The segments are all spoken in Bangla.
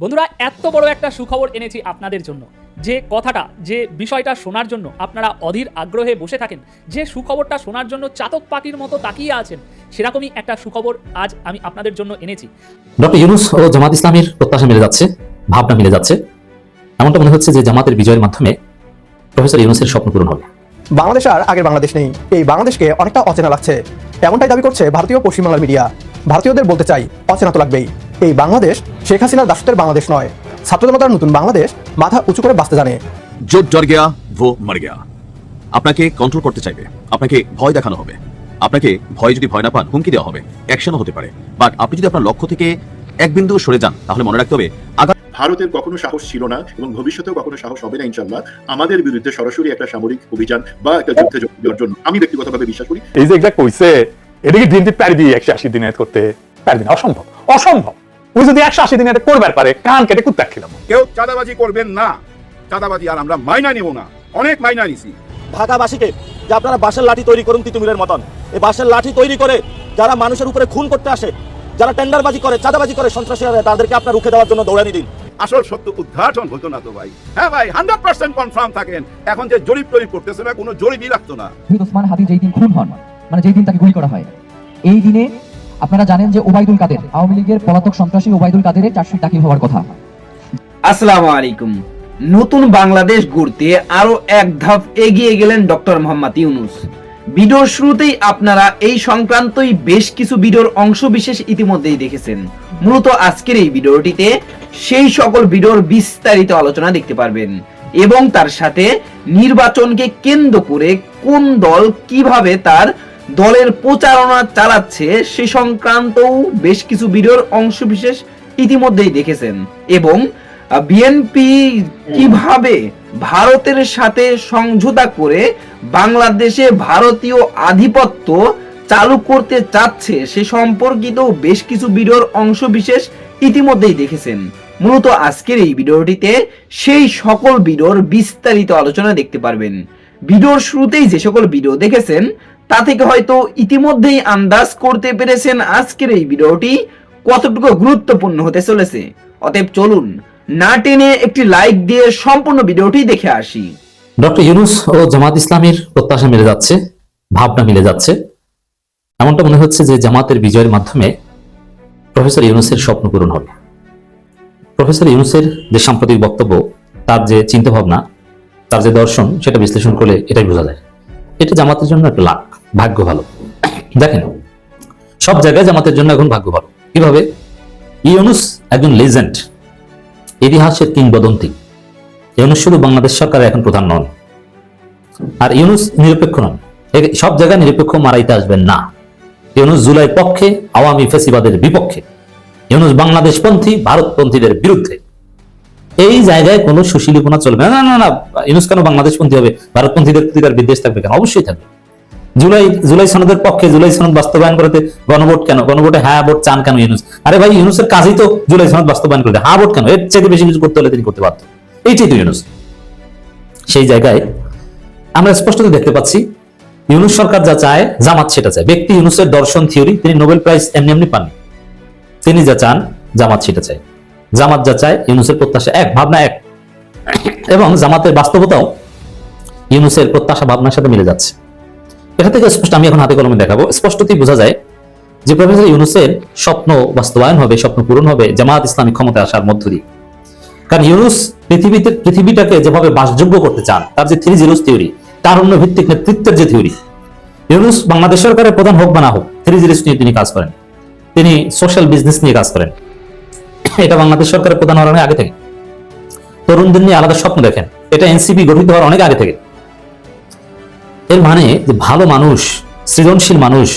বন্ধুরা এত বড় একটা সুখবর এনেছি আপনাদের জন্য। যে কথাটা যে বিষয়টা শোনার জন্য আপনারা অধীর আগ্রহে বসে থাকেন যে সুখবরটা শোনার জন্য চাতক পাখির মতো তাকিয়ে আছেন সেরকমই একটা সুখবর আজ আমি আপনাদের জন্য এনেছি। ডক্টর ইউনুস ও জামাত ইসলামীর প্রত্যাশা মিলে যাচ্ছে ভাবনা মিলে যাচ্ছে। এমনটা মনে হচ্ছে যে জামাতের বিজয়ের মাধ্যমে প্রফেসর ইউনুসের স্বপ্ন পূরণ হবে। বাংলাদেশ আর আগের বাংলাদেশ নেই। এই বাংলাদেশকে অনেকটা অচেনা লাগছে। এমনটাই দাবি করছে ভারতীয় পশ্চিমবাংলার মিডিয়া। ভারতীয়দের বলতে চাই অচেনা তো লাগবেই। এই বাংলাদেশ শেখ হাসিনার দাসত্বের বাংলাদেশ নয়। ছাত্রজনতার নতুন বাংলাদেশ মাথা উঁচু করে বাঁচতে জানে। জোট জর গিয়া ভো মর গিয়া। আপনাকে কন্ট্রোল করতে চাইবে। আপনাকে ভয় দেখানো হবে। আপনাকে ভয় যদি ভয় না পান হুমকি দেওয়া হবে। অ্যাকশনও হতে পারে। বাট আপনি যদি আপনার লক্ষ্য থেকে এক বিন্দু সরে যান তাহলে মনে রাখতে হবে ভারতের কখনো সাহস ছিল না এবং ভবিষ্যতেও কখনো সাহস হবে না ইনশাল্লাহ আমাদের বিরুদ্ধে সরাসরি একটা সামরিক অভিযান বা একটা যুদ্ধে যোগ দেওয়ার জন্য আমি ব্যক্তিগতভাবে বিশ্বাস করি এই যে এটা কইছে এটা কি বিএনপি দিয়ে একশো আশি দিন করতে পারবি না। অসম্ভব। অসম্ভব। ওই যদি একশো আশি দিনে এটা করবার পারে কান কেটে কুত্তা খেলাম। কেউ চাঁদাবাজি করবেন না। চাঁদাবাজি আর আমরা মাইনা নিব না। অনেক মাইনা নিছি। ঢাকাবাসীকে যে আপনারা বাঁশের লাঠি তৈরি করুন তিতুমিরের মতন। এই বাঁশের লাঠি তৈরি করে যারা মানুষের উপরে খুন করতে আসে যারা টেন্ডারবাজি করে চাঁদাবাজি করে সন্ত্রাসীরা তাদেরকে আপনার রুখে দেওয়ার জন্য দৌড়ানি দিন। আসল সত্য উদ্ঘাটন হতো না তো ভাই। হ্যাঁ ভাই হান্ড্রেড পার্সেন্ট কনফার্ম থাকেন। এখন যে জরিপ টরিপ করতেছে না কোনো জরিপই রাখতো না। ওসমান হাদি যেই দিন খুন হন মানে যেই দিন তাকে গুলি করা হয় এই দিনে আপনারা জানেন যে ওবায়দুল কাদের, আওয়ামী লীগের পলাতক সন্ত্রাসী ওবায়দুল কাদেরের চার্জশিট দাখিল হওয়ার কথা। আসসালামু আলাইকুম। নতুন বাংলাদেশ গড়তে আরও এক ধাপ এগিয়ে গেলেন ডক্টর মোহাম্মদ ইউনুস। ভিডিওর শুরুতেই আপনারা এই সংক্রান্তই বেশ কিছু ভিডিওর অংশ বিশেষ ইতিমধ্যেই দেখেছেন। মূলত আজকের এই ভিডিওটিতে সেই সকল ভিডিওর বিস্তারিত আলোচনা দেখতে পারবেন এবং তার সাথে নির্বাচনকে কেন্দ্র করে কোন দল কীভাবে তার দলের প্রচারণা চালাচ্ছে সে সংক্রান্তও বেশ কিছু ভিডিওর অংশ বিশেষ ইতিমধ্যেই দেখেছেন। এবং বিএনপি কীভাবে ভারতের সাথে সমঝোতা করে বাংলাদেশে ভারতীয় আধিপত্য চালু করতে চাচ্ছে সে সম্পর্কিত বেশ কিছু ভিডিওর অংশ বিশেষ ইতিমধ্যেই দেখেছেন। মূলত আজকের এই ভিডিওটিতে সেই সকল ভিডিওর বিস্তারিত আলোচনা দেখতে পারবেন। ভিডিওর শুরুতেই যে সকল ভিডিও দেখেছেন তা থেকে হয়তো ইতিমধ্যেই আন্দাজ করতে পেরেছেন আজকের এই ভিডিওটি কতটুকু গুরুত্বপূর্ণ হতে চলেছে। অতএব চলুন না টেনে একটি লাইক দিয়ে সম্পূর্ণ ভিডিওটি দেখে আসি। ডক্টর ইউনুস ও জামাত ইসলামীর প্রত্যাশা মিলে যাচ্ছে, ভাবনা মিলে যাচ্ছে। এমনটা মনে হচ্ছে যে জামাতের বিজয়ের মাধ্যমে প্রফেসর ইউনুসের স্বপ্ন পূরণ হবে। প্রফেসর ইউনুসের যে সাম্প্রতিক বক্তব্য, তার যে চিন্তা ভাবনা তার যে দর্শন, সেটা বিশ্লেষণ করলে এটাই বোঝা যায়। এটা জামাতের জন্য একটা লাখ ভাগ্য ভালো। দেখেন, সব জায়গায় জামাতের জন্য এখন ভাগ্য ভালো। কীভাবে? ইউনুস একজন লেজেন্ড ইতিহাসের কিংবদন্তি। ইউনুস শুধু বাংলাদেশ সরকারের এখন প্রধান নন। আর ইউনুস নিরপেক্ষ নন। সব জায়গায় নিরপেক্ষ মারাইতে আসবেন না। ইউনুস জুলাই পক্ষে, আওয়ামী ফেসিবাদের বিপক্ষে। ইউনুস বাংলাদেশপন্থী, ভারতপন্থীদের বিরুদ্ধে। এই জায়গায় কোনো সুশীলীপনা চলবে না। না না না, ইউনুস কেন বাংলাদেশপন্থী হবে? ভারতপন্থীদের প্রতি তার বিদ্বেষ থাকবে কেন? অবশ্যই থাকবে। জুলাই জুলাই সনদের পক্ষে, জুলাই সনদ বাস্তবায়ন করতে গণভোট কেন? গণভোটে হ্যাঁ ভোট চান কেন ইউনুস? আরে ভাই, ইউনুসের কাজই তো জুলাই সনদ বাস্তবায়ন করতে। হ্যাঁ ভোট কেন? এর চাইতে বেশি কিছু করতে হলে তিনি করতে পারত এইটাই তো ইউনুস। সেই জায়গায় আমরা স্পষ্টত দেখতে পাচ্ছি, ইউনুস সরকার যা চায়, জামাত সেটা চায়। ব্যক্তি ইউনুসের দর্শন থিওরি, তিনি নোবেল প্রাইজ এমনি এমনি পাননি। তিনি যা চান, জামাত সেটা চায়। জামাত যা চায়, ইউনুসের প্রত্যাশা এক, ভাবনা এক। এবং জামাতের বাস্তবতাও ইউনুসের প্রত্যাশা, ভাবনার সাথে মিলে যাচ্ছে। এটা থেকে স্পষ্ট, আমি এখন হাতে কলমে দেখাবো। স্পষ্টতই বোঝা যায় যে প্রফেসর ইউনুসের স্বপ্ন বাস্তবায়ন হবে, স্বপ্ন পূরণ হবে জামাত ইসলামী ক্ষমতায় আসার মধ্য দিয়ে। কারণ ইউনুস পৃথিবীতে পৃথিবীটাকে যেভাবে বাসযোগ্য করতে চান, তার যে থ্রি জিরোস থিওরি তার অন্য ভিত্তিক নেতৃত্বের যে থিওরি ইউনুস বাংলাদেশ সরকারের প্রধান হোক বা না হোক থ্রি জিরোস নিয়ে তিনি কাজ করেন। তিনি সোশ্যাল বিজনেস নিয়ে কাজ করেন। এটা বাংলাদেশ সরকারের প্রধান হওয়ার অনেক আগে থেকে। তরুণদের নিয়ে আলাদা স্বপ্ন দেখেন। এটা এনসিপি গঠিত হওয়ার অনেক আগে থেকে। এর মানে ভালো মানুষ, সৃজনশীল মানুষ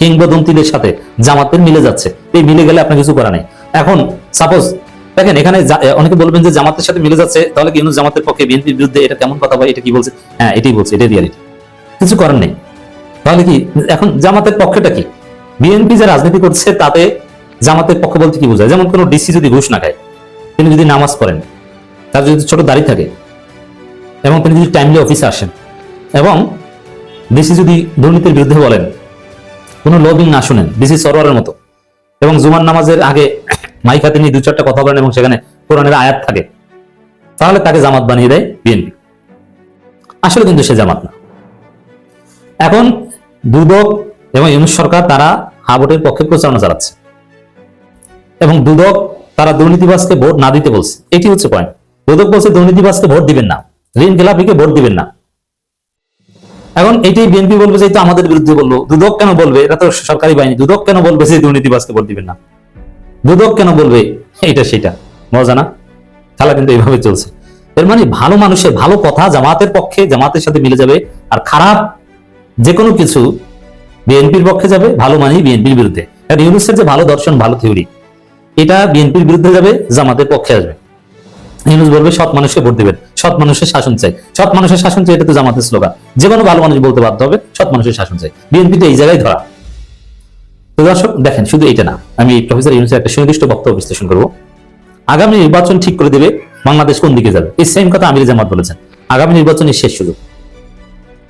কিংবদন্তিদের সাথে জামাতের মিলে যাচ্ছে। এই মিলে গেলে আপনার কিছু করা নেই। এখন সাপোজ দেখেন, এখানে অনেকে বলবেন যে জামাতের সাথে মিলে যাচ্ছে, তাহলে কি জামাতের পক্ষে বিএনপির বিরুদ্ধে এটা কেমন কথা ভাই এটা কি বলছে? হ্যাঁ এটাই বলছে, এটাই রিয়ালিটি কিছু করার নেই। তাহলে কি, এখন জামাতের পক্ষেটা কি? বিএনপি যে রাজনীতি করছে, তাতে জামাতের পক্ষ বলতে কি বোঝায়? যেমন কোনো ডিসি যদি ঘুষ না খায়, তিনি যদি নামাজ পড়েন, তার যদি ছোট দাড়ি থাকে, এবং তিনি যদি টাইমলি অফিসে আসেন, এবং ডিসি যদি দুর্নীতির বিরুদ্ধে বলেন, কোনো লবিং না শুনেন ডিসি সরোয়ারের মতো। এবং জুমার নামাজের আগে মাইক হাতে নিয়ে দু চারটা কথা বলেন এবং সেখানে কোরআনের আয়াত থাকে, তাহলে তাকে জামাত বানিয়ে দেয় বিএনপি। আসলে কিন্তু সে জামাত না। এখন দুদক এবং ইউনুস সরকার তারা হা ভোটের পক্ষে প্রচারণা চালাচ্ছে। এবং দুদক তারা দুর্নীতিবাসকে ভোট না দিতে বলছে। এটি হচ্ছে পয়েন্ট দুদক বলছে দুর্নীতিবাসকে ভোট দিবেন না। ঋণ খেলাপিকে ভোট দিবেন না। এখন এটাই বিএনপি বলবে যে আমাদের বিরুদ্ধে বলল। দুদক কেন বলবে? এটা তো সরকারি বাহিনী। দুদক কেন বলবে যে দুর্নীতিবাজকে ভোট দিবেন না? দুদক কেন বলবে? এটা সেটা। মজা না? খেলা কিন্তু এইভাবে চলছে। এর মানে ভালো মানুষের ভালো কথা জামাতের পক্ষে, জামাতের সাথে মিলে যাবে। আর খারাপ যে কোনো কিছু বিএনপির পক্ষে যাবে, ভালো মানেই বিএনপির বিরুদ্ধে। আর ইউনুসের যে ভালো দর্শন, ভালো থিওরি, এটা বিএনপির বিরুদ্ধে যাবে, জামাতের পক্ষে আসবে। ইউনুস বলবে, সৎ মানুষকে ভোট দিবেন। সৎ মানুষের শাসন চাই। সৎ মানুষের শাসন চাই, এটা তো জামাতের স্লোগান। যে কোনো ভালো মানুষ বলতে বাধ্য হবে, সৎ মানুষের শাসন চাই। বিএনপি তো এই জায়গায় ধরা। তো দর্শক, দেখেন, শুধু এটা না, আমি প্রফেসর ইউনুসের একটা সুনির্দিষ্ট বক্তব্য বিশ্লেষণ করব। আগামী নির্বাচন ঠিক করে দেবে বাংলাদেশ কোন দিকে যাবে? এই সেম কথা আমির জামাত বলেছেন। আগামী নির্বাচনের শেষ সুযোগ।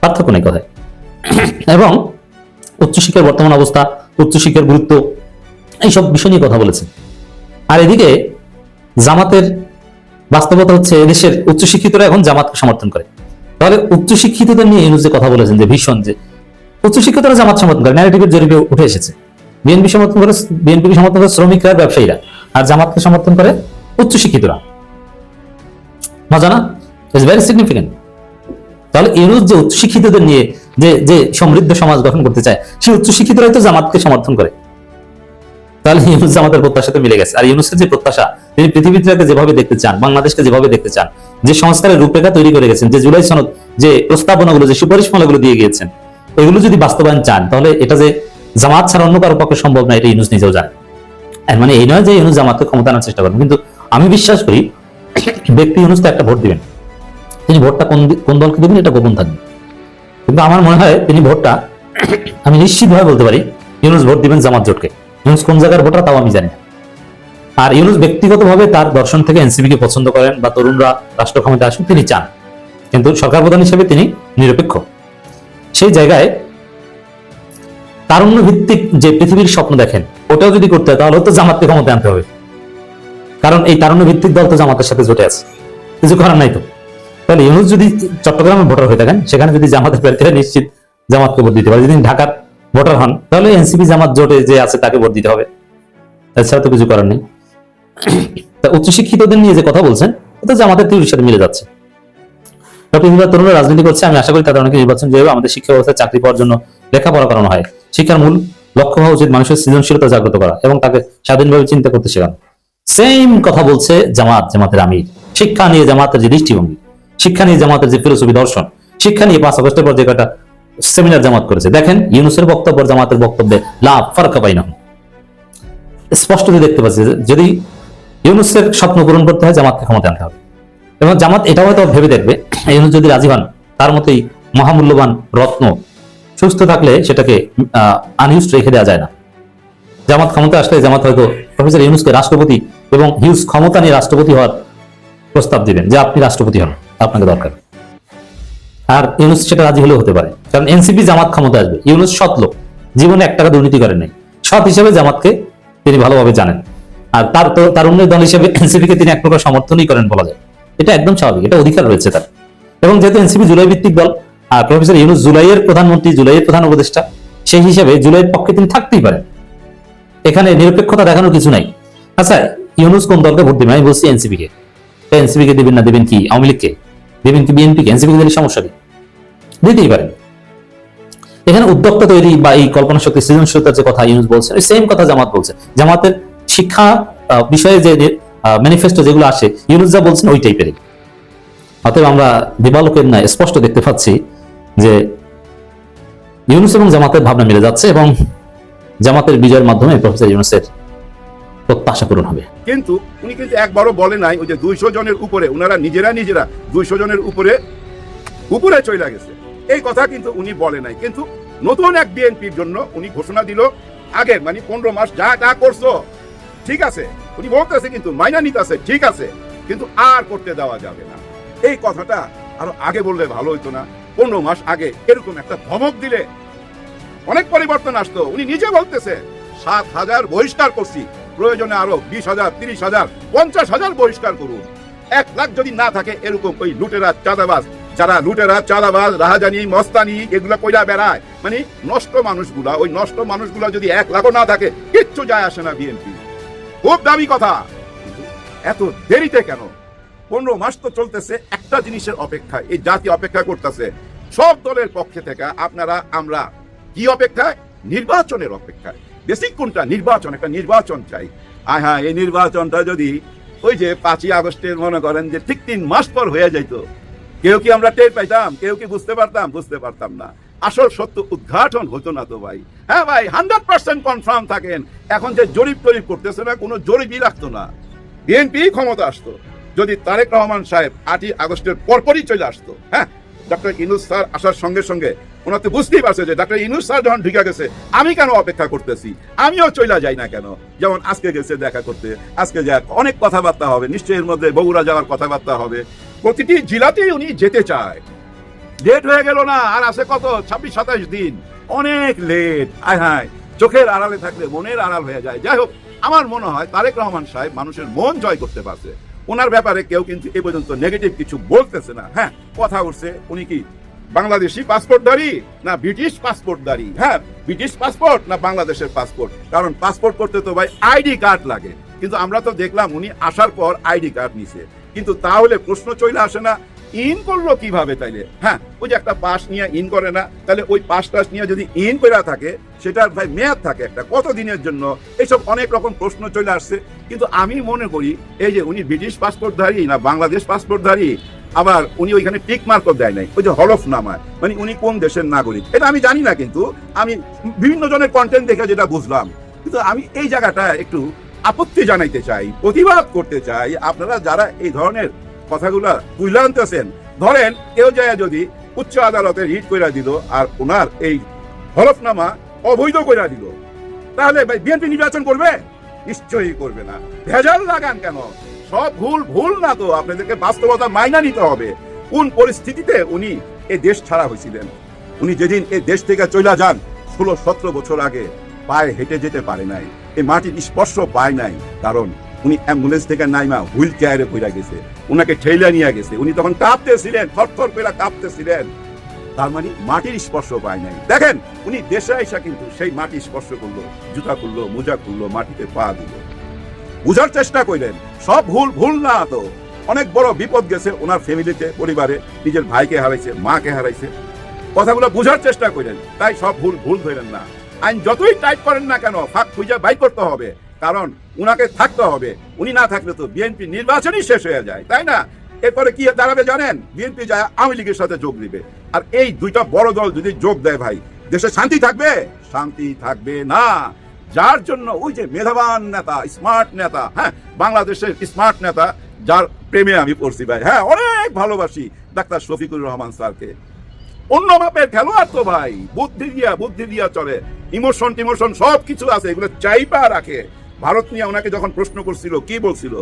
পার্থক্য নেই কথায়। এবং উচ্চশিক্ষার বর্তমান অবস্থা, উচ্চশিক্ষার গুরুত্ব, এইসব বিষয় নিয়ে কথা বলেছেন। আর এদিকে জামাতের বাস্তবতা হচ্ছে এদেশের উচ্চশিক্ষিতরা এখন জামাতকে সমর্থন করে। তাহলে উচ্চশিক্ষিতদের নিয়ে ইউনুস যে কথা বলেছেন যে ভীষণ যে উচ্চশিক্ষিতরা জামাত সমর্থন করে ন্যারেটিভের জরিপে উঠে এসেছে। বিএনপি সমর্থন করে, বিএনপি সমর্থন করে শ্রমিকরা, ব্যবসায়ীরা। আর জামাতকে সমর্থন করে উচ্চশিক্ষিতরা। মজা না? ইটস ভেরি সিগনিফিকেন্ট তাহলে ইউনুস যে উচ্চশিক্ষিতদের নিয়ে যে যে সমৃদ্ধ সমাজ গঠন করতে চায়, সেই উচ্চশিক্ষিতরাই তো জামাতকে সমর্থন করে। তাহলে ইউনুস জামাতের প্রত্যাশাতে মিলে গেছে। আর ইউনুসের যে প্রত্যাশা, তিনি পৃথিবীটাকে যেভাবে দেখতে চান, বাংলাদেশকে যেভাবে দেখতে চান, যে সংস্কারের রূপরেখা তৈরি করে গেছেন, যে জুলাই সনদ, যে প্রস্তাবনাগুলো, যে সুপারিশমালাগুলো দিয়ে গিয়েছেন, এগুলো যদি বাস্তবায়ন চান, তাহলে এটা যে জামাত ছাড়া অন্য কারও পক্ষে সম্ভব না, এটা ইউনুস নিজেও এর মানে এই নয় যে ইউনুস জামাতকে ক্ষমতা আনার চেষ্টা করবেন। কিন্তু আমি বিশ্বাস করি, ব্যক্তি ইউনুস তো একটা ভোট দিবেন। তিনি ভোটটা কোন কোন দলকে দিবেন, এটা গোপন থাকবে। কিন্তু আমার মনে হয় তিনি ভোটটা, আমি নিশ্চিতভাবে বলতে পারি, ইউনুস ভোট দিবেন জামাত জোটকে। ইউনুস কোন জায়গার ভোটার তাও আমি জানি। আর ইউনুস ব্যক্তিগতভাবে তার দর্শন থেকে এনসিপি কে পছন্দ করেন বা তরুণরা রাষ্ট্র ক্ষমতা আসুক, তিনি চান। কিন্তু সরকার প্রধান হিসেবে তিনি নিরপেক্ষ। সেই জায়গায় তারুণ্য ভিত্তিক যে পৃথিবীর স্বপ্ন দেখেন, ওটাও যদি করতে হয়, তাহলে তো জামাতকে ক্ষমতা আনতে হবে। কারণ এই তারুণ্য ভিত্তিক দল তো জামাতের সাথে জোটে আছে। কিছু করার নাই তো। তাহলে ইউনুস যদি চট্টগ্রামের ভোটার হয়ে থাকেন, সেখানে যদি জামাতের প্রার্থীরা নিশ্চিত জামাতকে ভোট দিতে পারে। যদি ঢাকার ভোটার হন, তাহলে এনসিপি জামাত জোটে যে আছে তাকে ভোট দিতে হবে। এছাড়া তো কিছু করার নেই। তা উচ্চশিক্ষিতদের নিয়ে যে কথা বলছেন, এটা জামাতের তীব্র সাথে মিলে যাচ্ছে। তরুণরা রাজনীতি করছে, আমি আশা করি তাদের অনেকে নির্বাচন জয়বে আমাদের শিক্ষা ব্যবস্থায় চাকরি পাওয়ার জন্য লেখাপড়া করানো হয়, শিক্ষার মূল লক্ষ্য হওয়া উচিত মানুষের সৃজনশীলতা জাগ্রত করা এবং তাকে স্বাধীনভাবে চিন্তা করতে শেখানো। সেম কথা বলছে জামাত, জামাতের আমির। শিক্ষা নিয়ে জামাতের যে দৃষ্টিভঙ্গি, শিক্ষা নিয়ে জামাতের যে ফিলোসফি দর্শন, শিক্ষা নিয়ে পাঁচ আগস্টের পর যে কটা সেমিনার জামাত করেছে। দেখেন ইউনুসের বক্তব্য জামাতের বক্তব্যে লাভ ফারকা পাই না। স্পষ্ট দেখতে পাচ্ছি যদি ইউনুসের স্বপ্ন পূরণ করতে হয়, জামাতকে ক্ষমতা আনতে হবে। এবং জামাত এটাও হয়তো ভেবে দেখবে, ইউনুস যদি রাজি হন, তার মতোই মহামূল্যবান রত্ন সুস্থ থাকলে সেটাকে আনইউজ রেখে দেওয়া যায় না। জামাত ক্ষমতা আসলে জামাত হয়তো প্রফেসর ইউনুসকে রাষ্ট্রপতি এবং হিউজ ক্ষমতা নিয়ে রাষ্ট্রপতি হওয়ার প্রস্তাব দিবেন যে আপনি রাষ্ট্রপতি হন, আপনাকে দরকার। আর ইউনুস সেটা রাজি হলেও হতে পারে। কারণ এনসিপি জামাত ক্ষমতা আসবে। ইউনুস সৎ লোক। জীবনে এক টাকা দুর্নীতি করেন নাই। সৎ হিসেবে জামাতকে তিনি ভালোভাবে জানেন। আর তার তার অন্য দল হিসেবে এনসিপি কে তিনি এক প্রকার সমর্থনই করেন বলা যায়। এটা একদম স্বাভাবিক। এটা অধিকার রয়েছে তার। এবং যেহেতু এনসিপি জুলাই ভিত্তিক দল, আর প্রফেসর ইউনুস জুলাইয়ের প্রধানমন্ত্রী, জুলাইয়ের প্রধান উপদেষ্টা, সেই হিসেবে জুলাইয়ের পক্ষে তিনি থাকতেই পারেন। এখানে নিরপেক্ষতা দেখানোর কিছু নাই। আচ্ছা ইউনুস কোন দলকে ভোট দিবেন? আমি বলছি এনসিপি কে এনসিপি কে দিবেন না দেবেন কি? আওয়ামী লীগকে? বিএনপি কে? এনসিপি কে দিলে সমস্যা কি? দিতেই পারেন। এখানে উদ্যোক্তা তৈরি বা এই কল্পনা শক্তি সৃজনশীলতার যে কথা ইউনুস বলছে ওই সেম কথা জামাত বলছে। জামাতের শিক্ষা বিষয়ে যে ম্যানিফেস্টো যেগুলো আসে, ইউনুস যা বলছেন ওই টাইপেরই অতএব আমরা দিবালোকের ন্যায় স্পষ্ট দেখতে পাচ্ছি যে ইউনুস এবং জামাতের ভাবনা মিলে যাচ্ছে এবং জামাতের বিজয়ের মাধ্যমে প্রফেসর ইউনুসের প্রত্যাশা পূরণ হবে। কিন্তু উনি কিন্তু একবারও বলে নাই, ওই যে দুইশো জনের উপরে ওনারা নিজেরা নিজেরা দুইশো জনের উপরে উপরে চলে গেছে। এই কথা কিন্তু উনি বলে নাই। কিন্তু নতুন এক বিএনপির জন্য উনি ঘোষণা দিল আগের মানে পনেরো মাস যা যা করছ, ঠিক আছে। উনি বলতেছে কিন্তু, মাইনা নিতেছে, ঠিক আছে, কিন্তু আর করতে দেওয়া যাবে না। এই কথাটা আরও আগে বললে ভালো হইতো না। পনেরো মাস আগে এরকম একটা ধমক দিলে অনেক পরিবর্তন আসতো। উনি নিজে বলতেছে, সাত হাজার বহিষ্কার করছি। প্রয়োজনে আরও বিশ হাজার, তিরিশ হাজার, পঞ্চাশ হাজার বহিষ্কার করুন। এক লাখ যদি না থাকে, এরকম ওই লুটেরা চাঁদাবাজ, যারা লুটেরা চাঁদাবাজ, রাহাজানি, মস্তানি, এগুলো কইরা বেড়ায়। মানে নষ্ট মানুষগুলা, ওই নষ্ট মানুষগুলা যদি এক লাখও না থাকে, কিচ্ছু যায় আসে না বিএনপি। খুব দামি কথা। এত দেরিতে কেন? পনেরো মাস তো চলতেছে, একটা জিনিসের অপেক্ষা এই জাতি অপেক্ষা করতেছে। সব দলের পক্ষে থেকে আপনারা, আমরা কি অপেক্ষায়? নির্বাচনের অপেক্ষায়। বেসিক কোনটা? নির্বাচন, একটা নির্বাচন চাই। আয় হ্যাঁ এই নির্বাচনটা যদি ওই যে পাঁচই আগস্টের মনে করেন যে ঠিক তিন মাস পর হয়ে যাইতো, কেউ কি আমরা টের পাইতাম? কেউ কি বুঝতে পারতাম? বুঝতে পারতাম না। আসল সত্য উদ্ঘাটন হতো না তো ভাই। হ্যাঁ ভাই, হান্ড্রেড পার্সেন্ট কনফার্ম থাকেন। এখন যে জরিপ টরিপ করতেছে না, কোনো জরিপই রাখতো না। বিএনপি ক্ষমতা আসতো। যদি তারেক রহমান সাহেব আটই আগস্টের পরপরই চলে আসতো হ্যাঁ? ডক্টর ইনুস স্যার আসার সঙ্গে সঙ্গে ওনার তো বুঝতেই পারছে যে ডক্টর ইনুস স্যার যখন ঢুকে গেছে, আমি কেন অপেক্ষা করতেছি? আমিও চলে যাই না কেন? যেমন আজকে গেছে দেখা করতে, আজকে যাক, অনেক কথাবার্তা হবে, নিশ্চয়ই এর মধ্যে বগুড়া যাওয়ার কথাবার্তা হবে। প্রতিটি জেলাতেই উনি যেতে চায়। লেট হয়ে গেল না, আর আছে কত? ছাব্বিশ, সাতাশ দিন। অনেক লেট আয় হায়, চোখের আড়ালে থাকলে মনের আড়াল হয়ে যায়। যাই হোক, আমার মনে হয় তারেক রহমান সাহেব মানুষের মন জয় করতে পারছে। ওনার ব্যাপারে কেউ কিন্তু এ পর্যন্ত নেগেটিভ কিছু বলতেছে না। হ্যাঁ কথা উঠছে, উনি কি বাংলাদেশি পাসপোর্টধারী না ব্রিটিশ পাসপোর্টধারী? হ্যাঁ ব্রিটিশ পাসপোর্ট না বাংলাদেশের পাসপোর্ট? কারণ পাসপোর্ট করতে তো ভাই আইডি কার্ড লাগে। কিন্তু আমরা তো দেখলাম উনি আসার পর আইডি কার্ড নিছে। কিন্তু তাহলে প্রশ্ন চলে আসে না, ইন করল কীভাবে তাইলে? হ্যাঁ ওই যে একটা পাস নিয়ে ইন করে না, তাহলে ওই পাস টাস নিয়ে যদি ইন করে থাকে, সেটার ভাই মেয়াদ থাকে একটা, কত দিনের জন্য? এইসব অনেক রকম প্রশ্ন চলে আসছে। কিন্তু আমি মনে করি, এই যে উনি ব্রিটিশ পাসপোর্টধারী না বাংলাদেশ পাসপোর্টধারী আবার উনি ওইখানে টিক মার্কও দেয় নাই। ওই যে হলফ নামায়। মানে উনি কোন দেশের নাগরিক? এটা আমি জানি না কিন্তু আমি বিভিন্ন জনের কন্টেন্ট দেখে যেটা বুঝলাম। কিন্তু আমি এই জায়গাটা একটু আপত্তি জানাইতে চাই, প্রতিবাদ করতে চাই। আপনারা যারা এই ধরনের কথাগুলা তুলে আনতেছেন, ধরেন কেউ যায় যদি উচ্চ আদালতে রিট কইরা দিল আর ওনার এই হলফনামা অবৈধ কইরা দিল, তাহলে বিএনপি নির্বাচন করবে? নিশ্চয়ই করবে না। ভেজাল লাগান কেন? সব ভুল ভুল না তো। আপনাদেরকে বাস্তবতা মাইনা নিতে হবে। কোন পরিস্থিতিতে উনি এই দেশ ছাড়া হয়েছিলেন? উনি যেদিন এই দেশ থেকে চলে যান, ষোলো, সতেরো বছর আগে, পায়ে হেঁটে যেতে পারে নাই। এই মাটির স্পর্শ পায় নাই, কারণ উনি অ্যাম্বুলেন্স থেকে নাইমা হুইল চেয়ারে পড়া গেছে। উনাকে ঠেলে নিয়ে গেছে। উনি তখন কাঁপতেছিলেন থরথর করে কাঁপতেছিলেন। তার মানে মাটির স্পর্শ পায় নাই। দেখেন, উনি দেশে আইসা কিন্তু সেই মাটি স্পর্শ করল, জুতা খুললো, মোজা খুললো, মাটিতে পা দিল। বুঝার চেষ্টা করলেন সব ভুল ভুল না তো। অনেক বড় বিপদ গেছে ওনার ফ্যামিলিতে, পরিবারে। নিজের ভাইকে হারাইছে, মাকে হারাইছে। কথাগুলো বুঝার চেষ্টা করেন তাই সব ভুল ভুল ধরেন না। আইন যতই টাইট করেন না কেন, ফাঁক খুঁজে বাই করতে হবে। কারণ উনাকে থাকতে হবে। উনি না থাকলে তো বিএনপি নির্বাচনই শেষ হয়ে যায়, তাই না? এরপরে কি দাঁড়াবে জানেন? বিএনপি যায় আওয়ামী লীগের সাথে যোগ দিবে। আর এই দুইটা বড় দল যদি যোগ দেয় ভাই, দেশে শান্তি থাকবে? শান্তি থাকবে না। যার জন্য ওই যে মেধাবান নেতা স্মার্ট নেতা হ্যাঁ বাংলাদেশের স্মার্ট নেতা, যার প্রেমে আমি পড়ছি ভাই হ্যাঁ অনেক ভালোবাসি ডাক্তার শফিকুর রহমান স্যারকে। অন্য মাপের খেলোয়াড় তো ভাই, বুদ্ধি দিয়া বুদ্ধি দিয়া চলে। ইমোশন টিমোশন সব কিছু আছে, এগুলো চাইপা রাখে। ভারত নিয়ে ওনাকে যখন প্রশ্ন করছিল, কি বলছিল?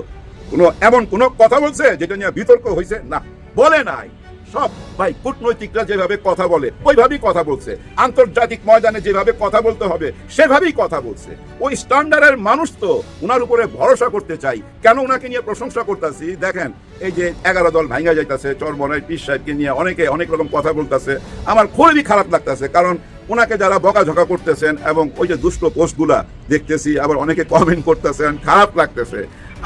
কোনো, এমন কোনো কথা বলছে যেটা নিয়ে বিতর্ক হয়েছে না, বলে নাই। সব ভাই কূটনৈতিকরা যেভাবে কথা বলে, ওইভাবেই কথা বলছে। আন্তর্জাতিক ময়দানে যেভাবে কথা বলতে হবে, সেভাবেই কথা বলছে। ওই স্ট্যান্ডার্ডের মানুষ তো ওনার উপরে ভরসা করতে চাই। কেন ওনাকে নিয়ে প্রশংসা করতেছি? দেখেন, এই যে এগারো দল ভাঙ্গা যাইতেছে চরমনের পীর সাহেবকে নিয়ে অনেকে অনেক রকম কথা বলতেছে। আমার খুবই খারাপ লাগতেছে, কারণ ওনাকে যারা বকাঝকা করতেছেন এবং ওই যে দুষ্ট পোস্টগুলা দেখতেছি, আবার অনেকে কমেন্ট করতেছেন, খারাপ লাগতেছে।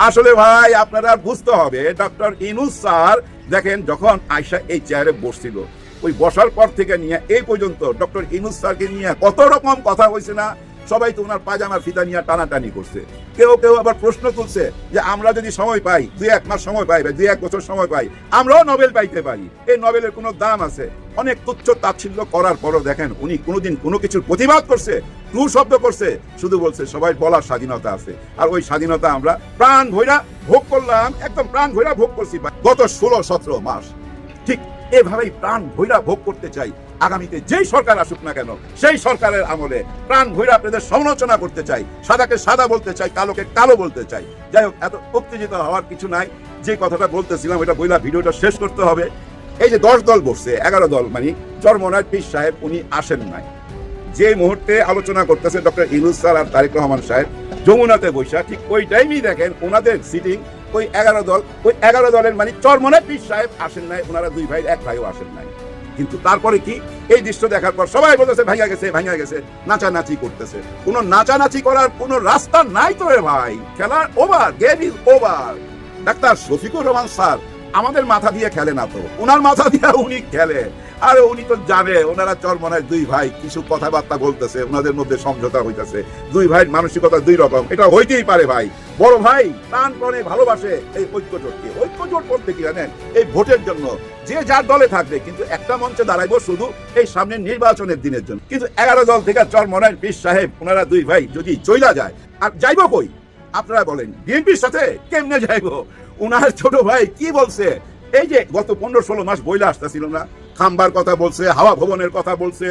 আসলে ভাই, আপনারা বুঝতে হবে, ডক্টর ইনুস স্যার, দেখেন যখন আয়সা এই চেয়ারে বসছিল, ওই বসার পর থেকে নিয়ে এই পর্যন্ত ডক্টর ইনুস স্যারকে নিয়ে কত রকম কথা হয়েছে না? সবাই তো ওনার পাজামার ফিতা নিয়ে টানাটানি করছে। কেউ কেউ আবার প্রশ্ন তুলছে যে আমরা যদি সময় পাই, দুই এক মাস সময় পাই দুই এক বছর সময় পাই, আমরাও নোবেল পাইতে পারি। এই নোবেলের কোনো দাম আছে? অনেক তুচ্ছ তাচ্ছিল্য করার পরও দেখেন, উনি কোনোদিন কোনো কিছুর প্রতিবাদ করছে টু শব্দ করছে, শুধু বলছে সবাই বলার স্বাধীনতা আছে। আর ওই স্বাধীনতা আমরা প্রাণ ভৈরা ভোগ করলাম, একদম প্রাণ ভৈরা ভোগ করছি। গত ষোলো সতেরো মাস ঠিক এভাবেই প্রাণ ভৈরা ভোগ করতে চাই। আগামীতে যেই সরকার আসুক না কেন, সেই সরকারের আমলে প্রাণ ভৈরা আপনাদের সমালোচনা করতে চাই, সাদাকে সাদা বলতে চাই, কালোকে কালো বলতে চাই। যাই হোক, এত উত্তেজিত হওয়ার কিছু নাই। যে কথাটা বলতেছিলাম এটা বইলা ভিডিওটা শেষ করতে হবে। এই যে দশ দল বসছে, এগারো দল মানে চরমনায় পীর সাহেব, উনি আসেন নাই। যে মুহূর্তে আলোচনা করতেছে ডক্টর ইনুস স্যার আর তারেক রহমান সাহেব, যমুনাতে বৈশা, ঠিক ওই টাইমই দেখেন ওনাদের সিটিং ওই এগারো দল, ওই এগারো দলের মানে চরমনে পীর সাহেব আসেন নাই, ওনারা দুই ভাই এক ভাইও আসেন নাই। কিন্তু তারপরে কি? এই দৃশ্য দেখার পর সবাই বলতেছে ভাঙা গেছে ভাঙা গেছে। নাচানাচি করতেছে। কোনো নাচানাচি করার কোনো রাস্তা নাই তো রে ভাই। খেলার over game is over doctor Shafiqur Rahman sir, আমাদের মাথা দিয়ে খেলে না তো। ওনার মাথা দিয়ে উনি খেলে। আরে উনি তো জানে, ওনারা চরমনায় দুই ভাই, কিছু কথাবার্তা বলতেছে, ওনাদের মধ্যে সমঝোতা হইতেছে। দুই ভাইয়ের মানসিকতা দুই রকম, এটা হইতেই পারে ভাই। বড় ভাই প্রাণ প্রাণে ভালোবাসে এই ঐক্য জোটকে ঐক্য জোট বলতে কি জানেন? এই ভোটের জন্য যে যার দলে থাকবে, কিন্তু একটা মঞ্চে দাঁড়াইবো শুধু এই সামনের নির্বাচনের দিনের জন্য। কিন্তু এগারো দল থেকে চর চরমনায় পীর সাহেব, ওনারা দুই ভাই যদি চইলা যায়, আর যাইবো কই? আপনারা বলেন, বিএনপির সাথে কেমনে যাইবো? উনার ছোট ভাই কি বলছে? এই যে গত পনেরো ষোলো মাস বইলা আসতেছিল না? খাম্বার কথা বলছে, হাওয়া ভবনের কথা বলছে,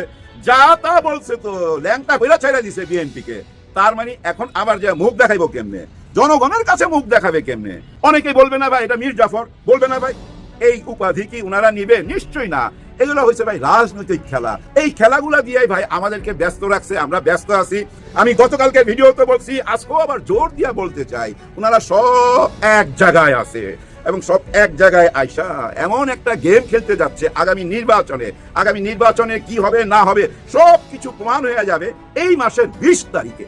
যা তা বলছে তো, ল্যাংটা বইলা ছেড়ে দিছে বিএনপি কে তার মানে এখন আবার যে মুখ দেখাইবো কেমনে? জনগণের কাছে মুখ দেখাবে কেমনে? অনেকে বলবে না ভাই, এটা মীর জাফর। বলবে না ভাই, এই উপাধি কি উনারা নিবে? নিশ্চয়ই না। এগুলো হয়েছে ভাই রাজনৈতিক খেলা। এই খেলাগুলো দিয়ে ভাই আমাদেরকে ব্যস্ত রাখছে, আমরা ব্যস্ত আছি। আমি গতকালকে ভিডিওতে বলছি, আজকেও আবার জোর দিয়া বলতে চাই ওনারা সব এক জায়গায় আছে। এবং সব এক জায়গায় আইসা এমন একটা গেম খেলতে যাচ্ছে আগামী নির্বাচনে। আগামী নির্বাচনে কি হবে, না হবে, সব কিছু প্রমাণ হয়ে যাবে এই মাসের বিশ তারিখে।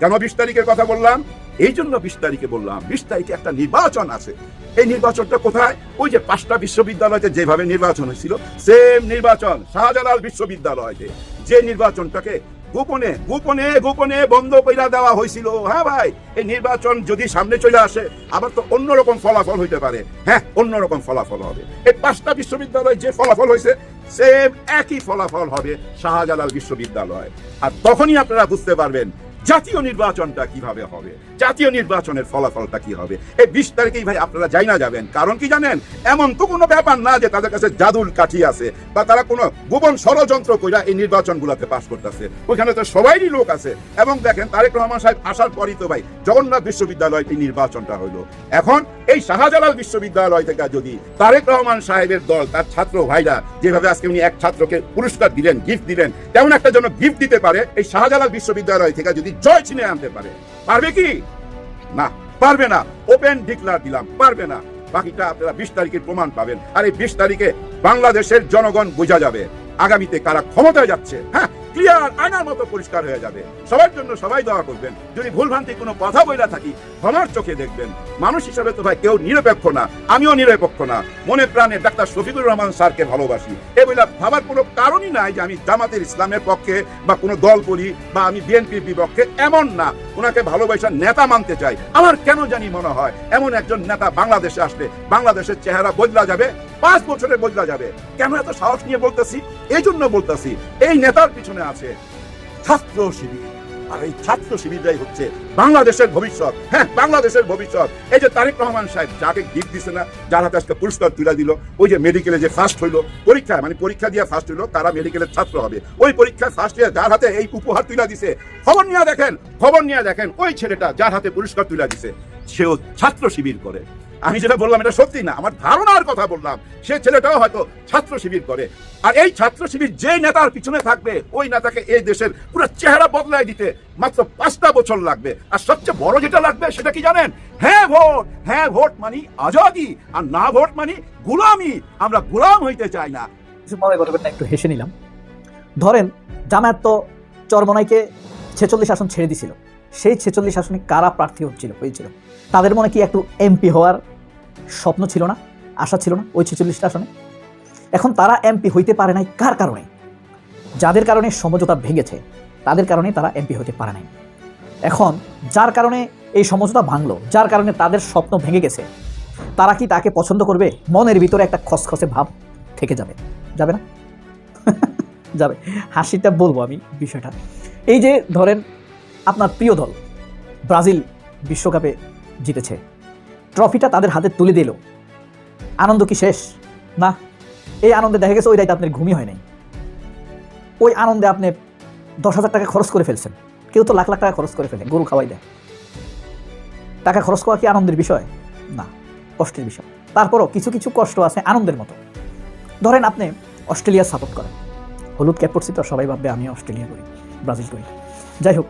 কেন বিশ তারিখের কথা বললাম? এই জন্য বিশ তারিখে বললাম, বিশ তারিখে একটা নির্বাচন আছে। এই নির্বাচনটা কোথায়? ওই যে পাঁচটা বিশ্ববিদ্যালয়তে যেভাবে নির্বাচন হয়েছিল সেম নির্বাচন, শাহজালাল বিশ্ববিদ্যালয়তে। যে নির্বাচনটাকে গোপনে গোপনে গোপনে বন্ধ কইরা দেওয়া হয়েছিল হ্যাঁ ভাই, এই নির্বাচন যদি সামনে চলে আসে, আবার তো অন্যরকম ফলাফল হইতে পারে। হ্যাঁ অন্যরকম ফলাফল হবে। এই পাঁচটা বিশ্ববিদ্যালয় যে ফলাফল হয়েছে সেম একই ফলাফল হবে শাহজালাল বিশ্ববিদ্যালয়। আর তখনই আপনারা বুঝতে পারবেন জাতীয় নির্বাচনটা কীভাবে হবে? জাতীয় নির্বাচনের ফলাফলটা কি হবে? এই বিশ তারিখেই ভাই আপনারা যাই না যাবেন। কারণ কি জানেন? এমন তো কোনো ব্যাপার না যে তাদের কাছে জাদুর কাঠি আছে বা তারা কোনো গোপন ষড়যন্ত্র কইরা এই নির্বাচনগুলোতে পাশ করতেছে। ওইখানে তো সবাইরই লোক আছে। এবং দেখেন তারেক রহমান সাহেব আসার পরই তো ভাই জগন্নাথ বিশ্ববিদ্যালয় এই নির্বাচনটা হইল। এখন এই শাহজালাল বিশ্ববিদ্যালয় থেকে যদি তারেক রহমান সাহেবের দল, তার ছাত্র ভাইরা যেভাবে আজকে উনি এক ছাত্রকে পুরস্কার দিলেন গিফট দিলেন, তেমন একটা জন্য গিফট দিতে পারে, এই শাহজালাল বিশ্ববিদ্যালয় থেকে যদি জয় চিনে আনতে পারে। পারবে কি? না, পারবে না। ওপেন ডিক্লার দিলাম, পারবে না। বাকিটা আপনারা বিশ তারিখের প্রমাণ পাবেন। আর এই বিশ তারিখে বাংলাদেশের জনগণ বোঝা যাবে। আগামীতে কারা ক্ষমতায় যাচ্ছে হ্যাঁ? ক্লিয়ার আয়নার মতো পরিষ্কার হয়ে যাবে। সবার জন্য সবাই দোয়া করবেন। যদি ভুলভ্রান্তি কোনো কথা বইলা থাকি, ক্ষমার চোখে দেখবেন। মানুষ হিসাবে তো ভাই কেউ নিরপেক্ষ না, আমিও নিরপেক্ষ না। মনে প্রাণে ডাক্তার শফিকুর রহমান স্যারকে ভালোবাসি। এ বইলা ভাবার কোনো কারণই নাই যে আমি জামাতের ইসলামের পক্ষে বা কোনো দল করি বা আমি বিএনপির বিপক্ষে এমন না। ওনাকে ভালোবাসা নেতা মানতে চাই। আমার কেন জানি মনে হয়, এমন একজন নেতা বাংলাদেশে আসলে বাংলাদেশের চেহারা বদলা যাবে, পাঁচ বছরে বদলা যাবে। কেন এত সাহস নিয়ে বলতেছি? এই জন্য বলতেছি, এই নেতার পিছনে আছে। ছাত্র শিবির। আর এই ছাত্র শিবিরটাই হচ্ছে বাংলাদেশের ভবিষ্যৎ। হ্যাঁ বাংলাদেশের ভবিষ্যৎ। এই যে তারেক রহমান সাহেব যাকে গিফট দিছে না, যার হাতে আজকে পুরস্কার তুলে দিল, ওই যে মেডিকেলে যে ফার্স্ট হইল, পরীক্ষায় মানে পরীক্ষা দিয়ে ফার্স্ট হইল, তারা মেডিকেলের ছাত্র হবে। ওই পরীক্ষায় ফার্স্ট ইয়ার যার হাতে এই উপহার তুলে দিছে, খবর নিয়ে দেখেন, খবর নিয়ে দেখেন, ওই ছেলেটা যার হাতে পুরস্কার তুলে দিছে, সেও ছাত্র শিবির করে। আমি যেটা বললাম এটা সত্যি না, আমার ধারণার কথা বললাম। সে ছেলেটাও হয়তো ছাত্র শিবির করে। আর এই ছাত্র শিবির যে নেতার পিছনে থাকবে, ওই নেতাকে এই দেশের পুরো চেহারা বদলায় দিতে মাত্র পাঁচটা বছর লাগবে। আর সবচেয়ে বড় যেটা লাগবে, সেটা কি জানেন? হ্যাঁ ভোট! হ্যাঁ ভোট মানি আজাদি, আর না ভোট মানি গুলামি। আমরা গুলাম হইতে চাই না। একটু হেসে নিলাম। ধরেন জামায়াত তো চরমনাইকে ছেচল্লিশ আসন ছেড়ে দিছিল। সেই ছেচল্লিশ আসনে কারা প্রার্থী হচ্ছিল, হয়েছিল? তাদের মনে কি একটু এমপি হওয়ার স্বপ্ন ছিল না? আশা ছিল না ওই ছেচল্লিশটা আসনে? এখন তারা এমপি হইতে পারে নাই কার কারণে? যাদের কারণে সমঝোতা ভেঙেছে, তাদের কারণে তারা এমপি হতে পারে নাই। এখন যার কারণে এই সমঝোতা ভাঙলো, যার কারণে তাদের স্বপ্ন ভেঙে গেছে, তারা কি তাকে পছন্দ করবে? মনের ভিতরে একটা খসখসে ভাব থেকে যাবে। যাবে না? যাবে। হাসিটা বলব আমি বিষয়টা। এই যে ধরেন আপনার প্রিয় দল, ব্রাজিল বিশ্বকাপে জিতেছে। ট্রফিটা তাদের হাতে তুলে দিল। আনন্দ কি শেষ? না, এই আনন্দে দেখা গেছে ওই রাইতে আপনার ঘুমই হয় নাই। ওই আনন্দে আপনি দশ হাজার টাকা খরচ করে ফেলছেন। কেউ তো লাখ লাখ টাকা খরচ করে ফেলে, গরু খাওয়াই দেয়। টাকা খরচ করা কি আনন্দের বিষয়? না, কষ্টের বিষয়। তারপরও কিছু কিছু কষ্ট আছে আনন্দের মতো। ধরেন আপনি অস্ট্রেলিয়া সাপোর্ট করেন। হলুদ ক্যাপ পড়ছি তো, সবাই ভাববে আমি অস্ট্রেলিয়া করি, ব্রাজিল করি। যাই হোক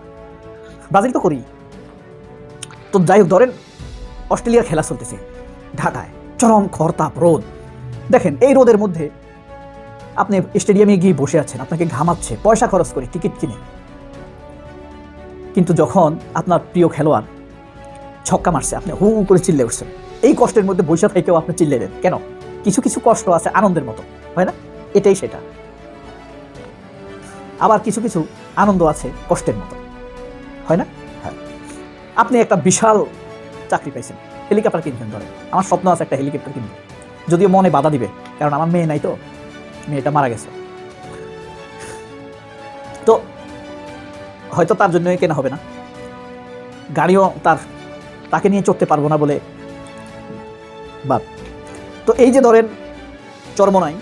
ব্রাজিল তো করি। তো যাই হোক, ধরেন অস্ট্রেলিয়ার খেলা চলতেছে। ঢাকায় চরম খরতাপ, রোদ। দেখেন, এই রোদের মধ্যে আপনি স্টেডিয়ামে গিয়ে বসে আছেন, আপনাকে ঘামাচ্ছে, পয়সা খরচ করে টিকিট কিনে। কিন্তু যখন আপনার প্রিয় খেলোয়াড় ছক্কা মারছে, আপনি হু হু করে চিল্লে উঠছেন। এই কষ্টের মধ্যে বৈশা থেকেও আপনি চিল্লে দেন। কেন? কিছু কিছু কষ্ট আছে আনন্দের মতো, হয় না? এটাই সেটা। আবার কিছু কিছু আনন্দ আছে কষ্টের মতো। হয় না? হ্যাঁ। আপনি একটা বিশাল চাকরি পাইছেন, হেলিকপ্টার কিনবেন ধরেন। আমার স্বপ্ন আছে একটা হেলিকপ্টার কিনবেন যদিও মনে বাধা দিবে, কারণ আমার মেয়ে নাই তো। মেয়েটা মারা গেছে। তো হয়তো তার জন্য কেনা হবে না। গাড়িও তার, তাকে নিয়ে চড়তে পারব না বলে বাদ। তো এই যে ধরেন চরমনাই,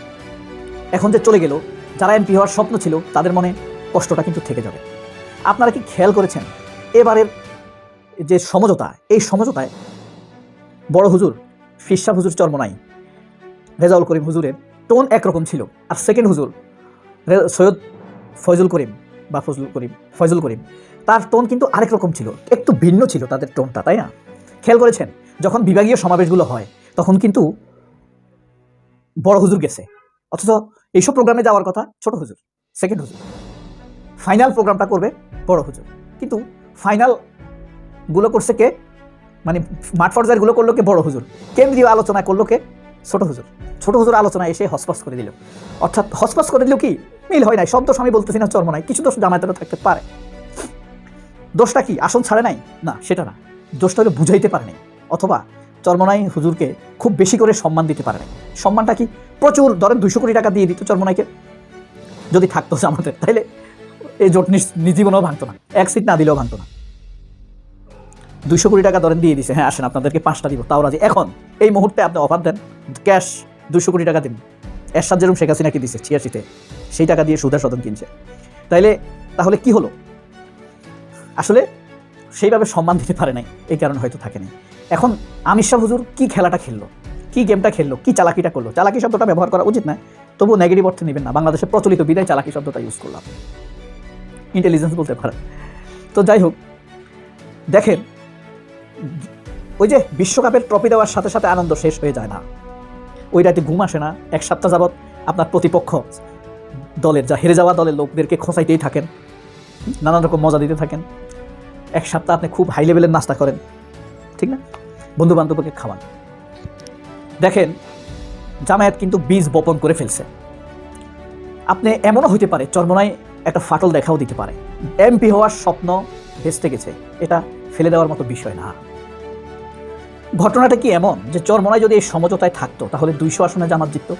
এখন যে চলে গেল, যারা এমপি হওয়ার স্বপ্ন ছিল, তাদের মনে কষ্টটা কিন্তু থেকে যাবে। আপনারা কি খেয়াল করেছেন? এবারের যে সমঝোতা, এই সমঝোতায় বড় হুজুর ফিরশা হুজুর চরমনাই, রেজাউল করিম হুজুরের টোন একরকম ছিল। আর সেকেন্ড হুজুর সৈয়দ ফয়জুল করিম বা ফজলুল করিম, ফয়জুল করিম, তার টোন কিন্তু আরেক রকম ছিল। একটু ভিন্ন ছিল তাদের টোনটা, তাই না? খেয়াল করেছেন? যখন বিভাগীয় সমাবেশগুলো হয়, তখন কিন্তু বড় হুজুর গেছে। অথচ এইসব প্রোগ্রামে যাওয়ার কথা ছোট হুজুর সেকেন্ড হুজুর। ফাইনাল প্রোগ্রামটা করবে বড় হুজুর। কিন্তু ফাইনালগুলো করছে কে? মানে মাঠ পর্যায়েরগুলো করল কে? বড় হুজুর। কেন্দ্রীয় আলোচনা করল কে? ছোট হুজুর। ছোট হুজুর আলোচনা এসে হসপাস করে দিল। অর্থাৎ হসপাস করে দিল কি? মিল হয় নাই, সব দোষ আমি বলতেছি না, চর্ম নাই, কিছু দোষ জামায়াতেরও থাকতে পারে। দোষটা কি? আসন ছাড়ে নাই? না, সেটা না। দোষটা হলো বুঝাইতে পারে নাই, অথবা চর্মনাই হুজুরকে খুব বেশি করে সম্মান দিতে পারে নাই। সম্মানটা কি? প্রচুর, ধরেন দুইশো কোটি টাকা দিয়ে দিত চর্মনাইকে যদি থাকতো আমাদের তাইলে এই জোট নিজ- নিজীবনেও ভাঙতো না। এক সিট না দিলেও ভাঙতো না। দুইশো কোটি টাকা ধরেন দিয়ে দিছে। হ্যাঁ আসেন, আপনাদেরকে পাঁচটা দিব। তাও রাজি। এখন, এই মুহূর্তে আপনি অফার দেন, ক্যাশ দুশো কোটি টাকা দিন। এরশাদ যেরকম শেখ হাসিনাকে দিছে, ছিয়াশিতে, সেই টাকা দিয়ে সুদা সদন কিনছে। তাইলে, তাহলে কি হলো? আসলে, সেইভাবে সম্মান দিতে পারে নাই। এই কারণে হয়তো থাকে নাই। এখন, আমির শাহ হুজুর কি খেলাটা খেললো? কি গেমটা খেললো? কি চালাকিটা করল? চালাকি শব্দটা ব্যবহার করা উচিত না। তবুও নেগেটিভ অর্থে নেবেন না। বাংলাদেশে প্রচলিত বিদায় চালাকি শব্দটা ইউজ করলাম। ইন্টেলিজেন্স বলতে পারেন তো যাই হোক, দেখেন, ওই যে বিশ্বকাপের ট্রফি দেওয়ার সাথে সাথে আনন্দ শেষ হয়ে যায় না। ওই রাতে ঘুম আসে না, এক সপ্তাহ যাবৎ আপনার প্রতিপক্ষ দলের যা হেরে যাওয়া দলের লোকদেরকে খোঁচাইতেই থাকেন, নানান রকম মজা দিতে থাকেন। এক সপ্তাহ আপনি খুব হাই লেভেলের নাস্তা করেন, ঠিক না? বন্ধু বান্ধবকে খাওয়ান। দেখেন, জামায়াত কিন্তু বীজ বপন করে ফেলছে। আপনি এমনও হইতে পারে, চর্মনায় একটা ফাটল দেখাও দিতে পারে। এমপি হওয়ার স্বপ্ন ভেস্তে গেছে। এটা ফেলে দেওয়ার মতো বিষয় না। ঘটনাটা কি এমন যে চরমনায় যদি এই সমঝোতায় থাকতো, তাহলে দুইশো আসনে জামাত জিততো?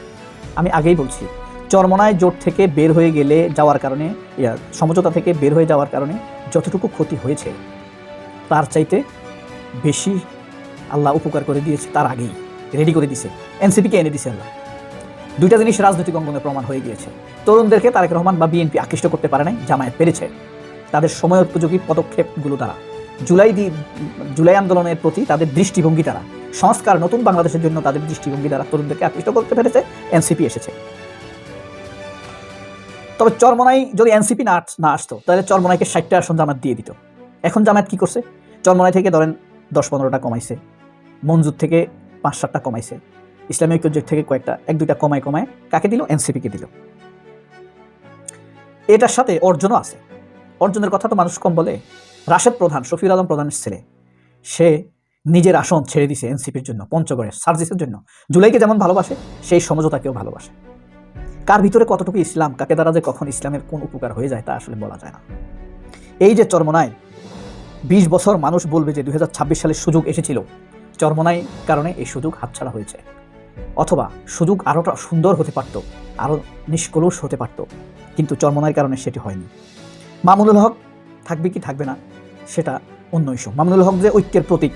আমি আগেই বলছি, চরমনায় জোট থেকে বের হয়ে গেলে যাওয়ার কারণে সমঝোতা থেকে বের হয়ে যাওয়ার কারণে যতটুকু ক্ষতি হয়েছে, তার চাইতে বেশি আল্লাহ উপকার করে দিয়েছে তার আগেই। রেডি করে দিয়েছে এনসিপিকে এনে দিয়েছে আল্লাহ। দুইটা জিনিস রাজনৈতিক অঙ্গনে প্রমাণ হয়ে গিয়েছে। তরুণদেরকে তারেক রহমান বা বিএনপি আকৃষ্ট করতে পারে নাই, জামায়াত পেরেছে। তাদের সময় উপযোগী পদক্ষেপগুলো দ্বারা জুলাই জুলাই আন্দোলনের প্রতি তাদের দৃষ্টিভঙ্গি দ্বারা সংস্কার, নতুন বাংলাদেশের জন্য তাদের দৃষ্টিভঙ্গি দ্বারা তরুণদেরকে আকৃষ্ট করতে পেরেছে এনসিপি এসেছে। তবে চরমনাই যদি এনসিপি না না আসতো, তাহলে চরমনাইকে ষাটটা আসন জামাত দিয়ে দিত। এখন জামাত কি করছে? চরমনাই থেকে ধরেন দশ পনেরোটা কমাইছে, মঞ্জুর থেকে পাঁচ সাতটা কমাইছে। ইসলামী ঐক্যজোট থেকে কয়েকটা, এক, দুইটা কমায় কমায় কাকে দিল? এনসিপিকে দিল। এটার সাথে অর্জনও আছে। অর্জনের কথা তো মানুষ কম বলে। রাশেদ প্রধান, শফিউল আলম প্রধানের ছেলে। সে নিজের আসন ছেড়ে দিছে এনসিপির জন্য, পঞ্চগড়ের সার্জিসের জন্য। জুলাইকে যেমন ভালোবাসে, সেই সমঝোতাকেও ভালোবাসে। কার ভিতরে কতটুকু ইসলাম, কাকে দ্বারা যে কখন ইসলামের কোন উপকার হয়ে যায় তা আসলে বলা যায় না। এই যে চরমনায় বিশ বছর মানুষ বলবে যে দুই হাজার ছাব্বিশ সালের সুযোগ এসেছিল। চরমনাই কারণে এই সুযোগ হাতছাড়া হয়েছে। অথবা সুযোগ আরোটা সুন্দর হতে পারত আরও নিষ্কলুষ হতে পারত, কিন্তু চরমনার কারণে সেটি হয়নি। মামুনুল হক থাকবে কি থাকবে না, সেটা অন্য ইস্যু। মামুনুল হক যে ঐক্যের প্রতীক,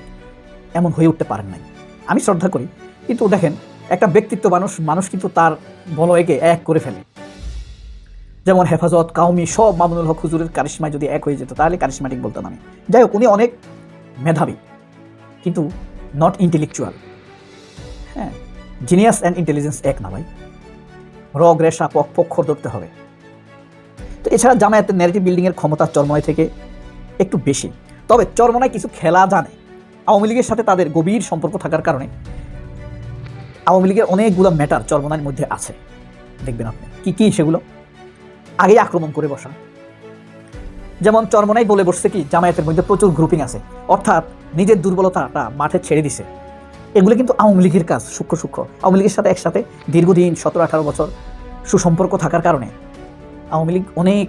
এমন হয়ে উঠতে পারেন নাই। আমি শ্রদ্ধা করি, কিন্তু দেখেন, একটা ব্যক্তিত্ব মানুষ মানুষ কিন্তু তার বলয়কে এক করে ফেলে। যেমন হেফাজত কাউমি সব মামুনুল হক হুজুরের কারিশমায় যদি এক হয়ে যেত, তাহলে কারিশমাটিক বলতাম আমি। যাই হোক, উনি অনেক মেধাবী, কিন্তু not intellectual genius and intelligence এক না ভাই। রগ, রেশা পক্ষ পক্ষর ধরতে হবে। তো এছাড়া জামায়াতের ন্যারেটিভ বিল্ডিংয়ের ক্ষমতা চরমনায় থেকে একটু বেশি। তবে চরমনায় কিছু খেলা জানে। আওয়ামী লীগের সাথে তাদের গভীর সম্পর্ক থাকার কারণে আওয়ামী লীগের অনেকগুলো ম্যাটার চরমনার মধ্যে আছে। দেখবেন আপনি, কি কি সেগুলো? আগেই আক্রমণ করে বসা। যেমন চরমনাই বলে বসছে কি, জামায়াতের মধ্যে প্রচুর গ্রুপিং আছে। অর্থাৎ নিজের দুর্বলতাটা মাঠে ছেড়ে দিছে। এগুলো কিন্তু আওয়ামী লীগের কাজ, সূক্ষ্ম সূক্ষ্ম। আওয়ামী লীগের সাথে একসাথে দীর্ঘদিন সতেরো, আঠারো বছর সুসম্পর্ক থাকার কারণে আওয়ামী লীগ অনেক,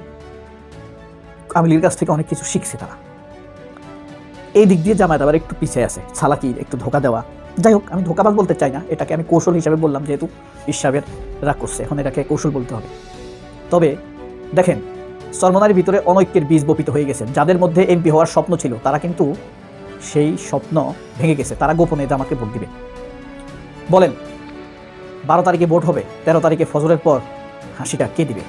আওয়ামী লীগের কাছ থেকে অনেক কিছু শিখছে তারা। এই দিক দিয়ে জামায়াত আবার একটু পিছিয়ে আছে ছালাকি একটু ধোকা দেওয়া। যাই হোক, আমি ধোকাবাজ বলতে চাই না, এটাকে আমি কৌশল হিসাবে বললাম যেহেতু ইসাবের রাগ করছে, এখন এটাকে কৌশল বলতে হবে। তবে দেখেন, সলমনার ভিতরে অনৈক্যের বীজ বপিত হয়ে গেছে। যাদের মধ্যে এমপি হওয়ার স্বপ্ন ছিল, তারা কিন্তু সেই স্বপ্ন ভেঙে গেছে। তারা গোপনে জামাকে ভোট দিবে। বলেন, বারো তারিখে ভোট হবে, তেরো তারিখে ফজরের পর হাসিটা কে দিবে?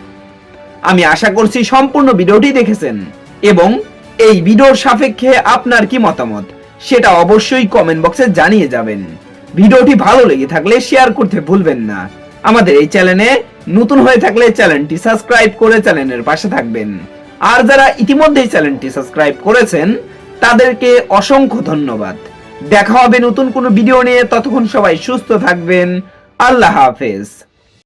আমি আশা করছি সম্পূর্ণ ভিডিওটি দেখেছেন এবং এই ভিডিওর সাপেক্ষে আপনার কি মতামত? সেটা অবশ্যই কমেন্ট বক্সে জানিয়ে যাবেন। ভিডিওটি ভালো লেগে থাকলে শেয়ার করতে ভুলবেন না। আমাদের এই চ্যানেলে নতুন হয়ে থাকলে চ্যানেলটি সাবস্ক্রাইব করে চ্যানেলের পাশে থাকবেন। আর যারা ইতিমধ্যেই চ্যানেলটি সাবস্ক্রাইব করেছেন তাদেরকে অসংখ্য ধন্যবাদ। দেখা হবে নতুন কোনো ভিডিও নিয়ে। ততক্ষণ সবাই সুস্থ থাকবেন। আল্লাহ হাফেজ।